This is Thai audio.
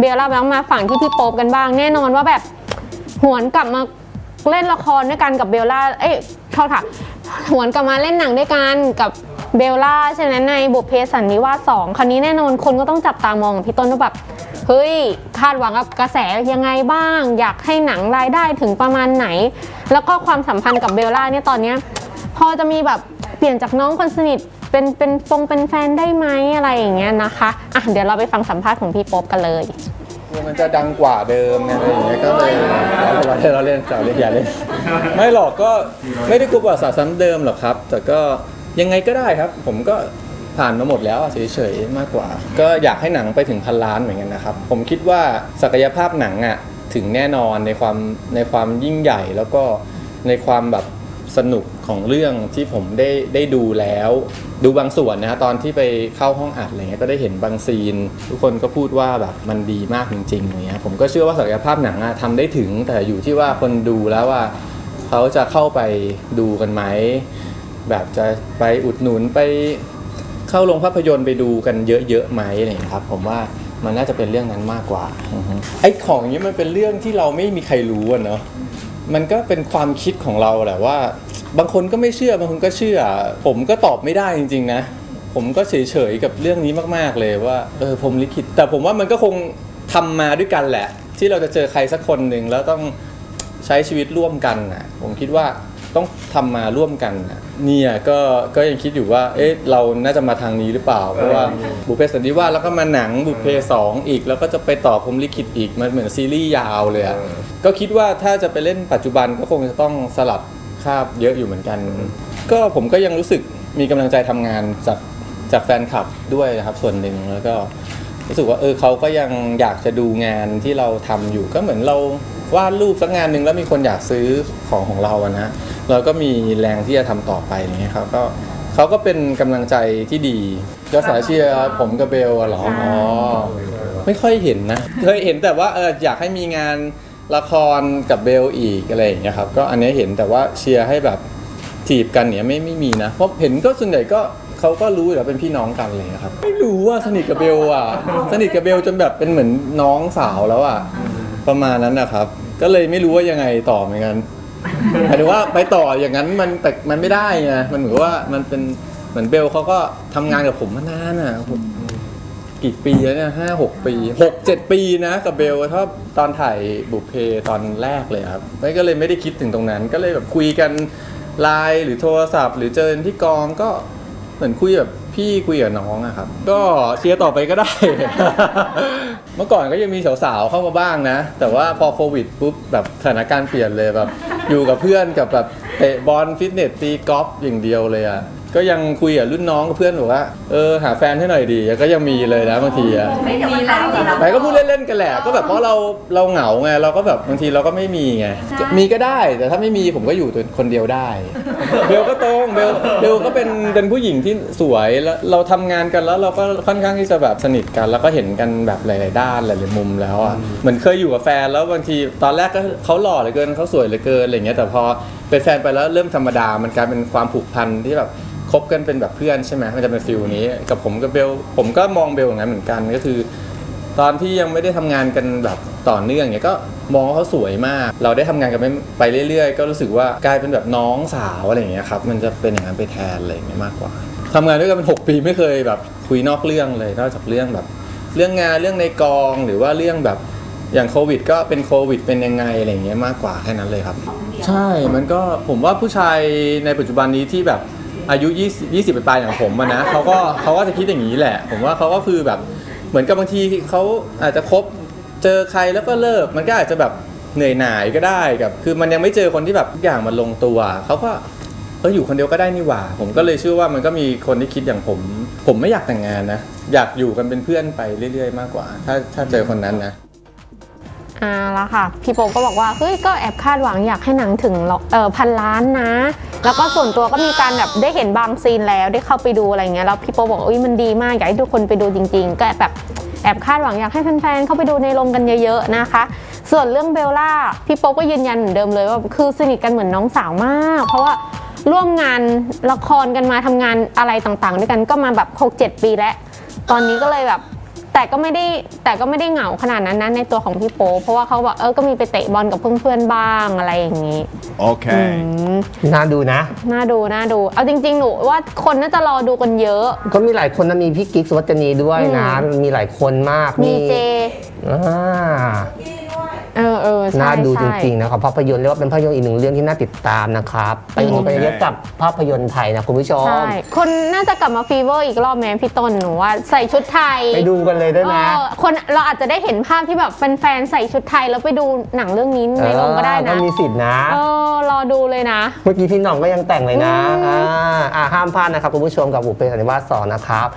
เบลล่าแบงมาฝั่งที่พี่โป๊ปกันบ้าง แน่นอนว่าแบบหวนกลับมาเล่นละครด้วยกันกับเบลล่า เอ้ยโทษค่ะ หวนกลับมาเล่นหนังด้วยกันกับเบลล่าใช่ไหมในบุพเพสันนิวาสสองคราวนี้แน่นอนคนก็ต้องจับตามองพี่ต้นว่าแบบเฮ้ยคาดหวังกับกระแสยังไงบ้าง อยากให้หนังรายได้ถึงประมาณไหน แล้วก็ความสัมพันธ์กับเบลล่าเนี่ยตอนเนี้ยพอจะมีแบบเปลี่ยนจากน้องคนสนิท เป็นเป็นฟงเป็นแฟนได้ไหมอะไรอย่างเงี้ยนะคะอะเดี๋ยวเราไปฟังสัมภาษณ์ของพี่โป๊ปกันเลยมันจะดังกว่าเดิมไงอะไรอย่างเงี้ยก็เลยเราเล่นเราเล่นเราเล่นอย่าเล่นไม่หรอกก็ไม่ได้กลัวประวัติศาสตร์ซ้ำเดิมหรอกครับ แต่ก็ยังไงก็ได้ครับ ผมก็ผ่านมาหมดแล้วอะเฉยๆมากกว่า ก็อยากให้หนังไปถึงพันล้านเหมือนกันนะครับ ผมคิดว่าศักยภาพหนังอะถึงแน่นอนในความในความยิ่งใหญ่แล้วก็ในความแบบ สนุกของเรื่องที่ผมได้ได้ดูแล้ว ดูบางส่วนนะตอนที่ไปเข้าห้องอัดอะไรเงี้ยก็ได้เห็นบางซีน ทุกคนก็พูดว่าแบบมันดีมากจริงๆอย่างเงี้ยผมก็เชื่อว่าศักยภาพหนังอะทำได้ถึงแต่อยู่ที่ว่าคนดูแล้วว่าเขาจะเข้าไปดูกันไหมแบบจะไปอุดหนุนไปเข้าโรงภาพยนตร์ไปดูกันเยอะๆไหมอะไรอย่างเงี้ยครับ ผมว่ามันน่าจะเป็นเรื่องนั้นมากกว่าอือฮึไอ้ของอย่างนี้มันเป็นเรื่องที่เราไม่มีใครรู้อะเนาะ มันก็เป็นความคิดของเราแหละว่า บางคนก็ไม่เชื่อบางคนก็เชื่อ ผมก็ตอบไม่ได้จริง ๆ นะ ผมก็เฉยๆกับเรื่องนี้มากๆเลยว่าเออผมลิขิต แต่ผมว่ามันก็คงทำมาด้วยกันแหละ ที่เราจะเจอใครสักคนหนึ่งแล้วต้องใช้ชีวิตร่วมกันน่ะผมคิดว่า ต้องทำมาร่วมกันน่ะเนี่ยก็ก็ยังคิดอยู่ว่า เอ๊ะเราน่าจะมาทางนี้หรือเปล่า เพราะว่าบุพเพสันนิวาสแล้วก็มาหนังบุพเพสองอีก แล้วก็จะไปต่อผมลิขิตอีกมันเหมือนซีรีส์ยาวเลยอะก็คิดว่าถ้าจะไปเล่นปัจจุบันก็คงจะต้องสลัดคราบเยอะอยู่เหมือนกัน ก็ผมก็ยังรู้สึกมีกำลังใจทำงานจากจากแฟนคลับด้วยนะครับส่วนหนึ่งแล้วก็รู้สึกว่าเออเขาก็ยังอยากจะดูงานที่เราทำอยู่ก็เหมือนเราวาดรูปสักงานหนึ่งแล้วมีคนอยากซื้อของของเราอะนะ เราก็มีแรงที่จะทำต่อไปอย่างเงี้ยครับก็เขาก็เป็นกำลังใจที่ดีกระแสเชียร์ผมกับเบลอะเหรออ๋อไม่ค่อยเห็นนะ เคยเห็นแต่ว่าเอออยากให้มีงานละครกับเบลอีกอะไรอย่างเงี้ยครับก็อันนี้เห็นแต่ว่าเชียร์ให้แบบจีบกันเนี่ยไม่ไม่มีนะ เพราะเห็นก็ส่วนใหญ่ก็เขาก็รู้อยู่แล้วเป็นพี่น้องกันอะไรเลยครับ ไม่รู้ว่าสนิทกับเบลอะ สนิทกับเบลจนแบบเป็นเหมือนน้องสาวแล้วอะ ประมาณนั้นนะครับ ก็เลยไม่รู้ว่ายังไงต่อเหมือนกัน หมายถึงว่าไปต่ออย่างนั้นมันแต่มันไม่ได้ไงมันเหมือนว่ามันเป็นเหมือนเบลเขาก็ทำงานกับผมมานานอะกี่ปีแล้วเนี่ยห้าหกปีหกเจ็ดปีนะกับเบลถ้าตอนถ่ายบุพเพตอนแรกเลยครับไม่ก็เลยไม่ได้คิดถึงตรงนั้น ก็เลยแบบคุยกันไลน์หรือโทรศัพท์ หรือเจอที่กองก็เหมือนคุยแบบพี่คุยกับน้องอะครับ ก็เชียร์ต่อไปก็ได้ เมื่อก่อนก็ยังมีสาวๆเข้ามาบ้างนะ แต่ว่าพอโควิดปุ๊บแบบสถานการณ์เปลี่ยนเลยแบบ อยู่กับเพื่อนกับแบบเตะบอลฟิตเนสตีกอล์ฟอย่างเดียวเลยอะ ก็ยังคุยกับรุ่นน้องกับเพื่อนบอกว่าเออหาแฟนให้หน่อยดีก็ยังมีเลยนะบางทีอะ ไม่มีแล้วเหรอแต่ก็พูดเล่นๆกันแหละ ก็แบบเพราะเราเราเหงาไง เราก็แบบบางทีเราก็ไม่มีไงมีก็ได้ แต่ถ้าไม่มีผมก็อยู่ตัวคนเดียวได้ เบลก็ตรงเบลเบลก็เป็นเป็นผู้หญิงที่สวยแล้วเราทำงานกันแล้วเราก็ค่อนข้างที่จะแบบสนิทกัน แล้วก็เห็นกันแบบหลาย ๆ ด้านหลายๆมุมแล้วอะเหมือนเคยอยู่กับแฟนแล้วบางทีตอนแรกก็เขาหล่อเหลือเกินเขาสวยเหลือเกินอะไรเงี้ยแต่พอเป็นแฟนไปแล้วเริ่มธรรมดามันกลายเป็นความผูกพันที่แบบ คบกันเป็นแบบเพื่อนใช่ไหมมันจะเป็นฟิลนี้ กับผมกับเบลผมก็มองเบลอย่างนั้นเหมือนกันก็คือ ตอนที่ยังไม่ได้ทำงานกันแบบต่อเนื่องเนี่ยก็มองว่าเขาสวยมาก เราได้ทำงานกันไปเรื่อยๆ ก็รู้สึกว่ากลายเป็นแบบน้องสาวอะไรอย่างเงี้ยครับมันจะเป็นอย่างนั้นไปแทนอะไรอย่างเงี้ยมากกว่าทำงานด้วยกันเป็น6ปีไม่เคยแบบคุยนอกเรื่องเลยนอกจากเรื่องแบบ เรื่องงานเรื่องในกองหรือว่าเรื่องแบบอย่างโควิดก็เป็นโควิดเป็นยังไงอะไรอย่างเงี้ยมากกว่าแค่นั้นเลยครับ ใช่มันก็ผมว่าผู้ชายในปัจจุบันนี้ที่แบบ อายุ 20 20ปลายๆอย่างผมอะนะเขาก็เขาก็จะคิดอย่างนี้แหละ ผมว่าเขาก็คือแบบเหมือนกับบางทีเขาอาจจะคบเจอใครแล้วก็เลิกมันก็อาจจะแบบเหนื่อยหน่ายก็ได้กับคือมันยังไม่เจอคนที่แบบทุกอย่างมันลงตัวเขาก็เอออยู่คนเดียวก็ได้นี่หว่า ผมก็เลยเชื่อว่ามันก็มีคนที่คิดอย่างผม ผมไม่อยากแต่งงานนะ อยากอยู่กันเป็นเพื่อนไปเรื่อย ๆ มากกว่า ถ้าถ้าเจอคนนั้นนะ อ่าละค่ะ พี่โป๊ปก็บอกว่าเฮ้ยก็แอบคาดหวังอยากให้หนังถึงเอ่อพันล้านนะ แล้วก็ส่วนตัวก็มีการแบบได้เห็นบางซีนแล้วได้เข้าไปดูอะไรเงี้ยแล้วพี่โป๊ปบอกอุ้ยมันดีมากอยากให้ทุกคนไปดูจริง ๆ ก็แบบแอบคาดหวังอยากให้แฟนๆเข้าไปดูในโรงกันเยอะๆนะคะ ส่วนเรื่องเบลล่าพี่โป๊ปก็ยืนยันเหมือนเดิมเลยว่าคือสนิทกันเหมือนน้องสาวมาก เพราะว่าร่วมงานละครกันมาทำงานอะไรต่างๆ ด้วยกันก็มาแบบ6-7 ปีแล้ว ตอนนี้ก็เลยแบบ แต่ก็ไม่ได้แต่ก็ไม่ได้เหงาขนาดนั้นนะในตัวของพี่โป๊ปเพราะว่าเขาบอกเออก็มีไปเตะบอลกับเพื่อนๆบ้างอะไรอย่างนี้ Okay. อืมน่าดูนะ น่าดูน่าดู เอาจริง ๆ หนูว่าคนน่าจะรอดูกันเยอะ ก็มีหลายคนนะมีพี่กิ๊กสุวัจนีด้วยนะ มีหลายคนมากมีเจ อ่า เออเออใช่น่าดูจใช่ ริงๆนะครับภาพยนตร์เรียกว่าเป็นภาพยนตร์อีกหนึ่งเรื่องที่น่าติดตามนะครับไปดูไปเยอะกับภาพยนตร์ไทยนะคุณผู้ชม ใช่ คนน่าจะกลับมาฟีเวอร์อีกรอบไหมพี่ต้นหนูว่าใส่ชุดไทยไปดูกันเลยได้ไหม เออคนเราอาจจะได้เห็นภาพที่แบบเป็นแฟนใส่ชุดไทยแล้วไปดูหนังเรื่องนี้ในโรงก็ได้เออนะก็มีสิทธินะ เออ รอดูเลยนะ เมื่อกี้พี่หน่องก็ยังแต่งเลยนะอืมอ่าอ่าห้ามพลาดนะครับคุณผู้ชมกับบุพเพสันนิวาสสองนะครับ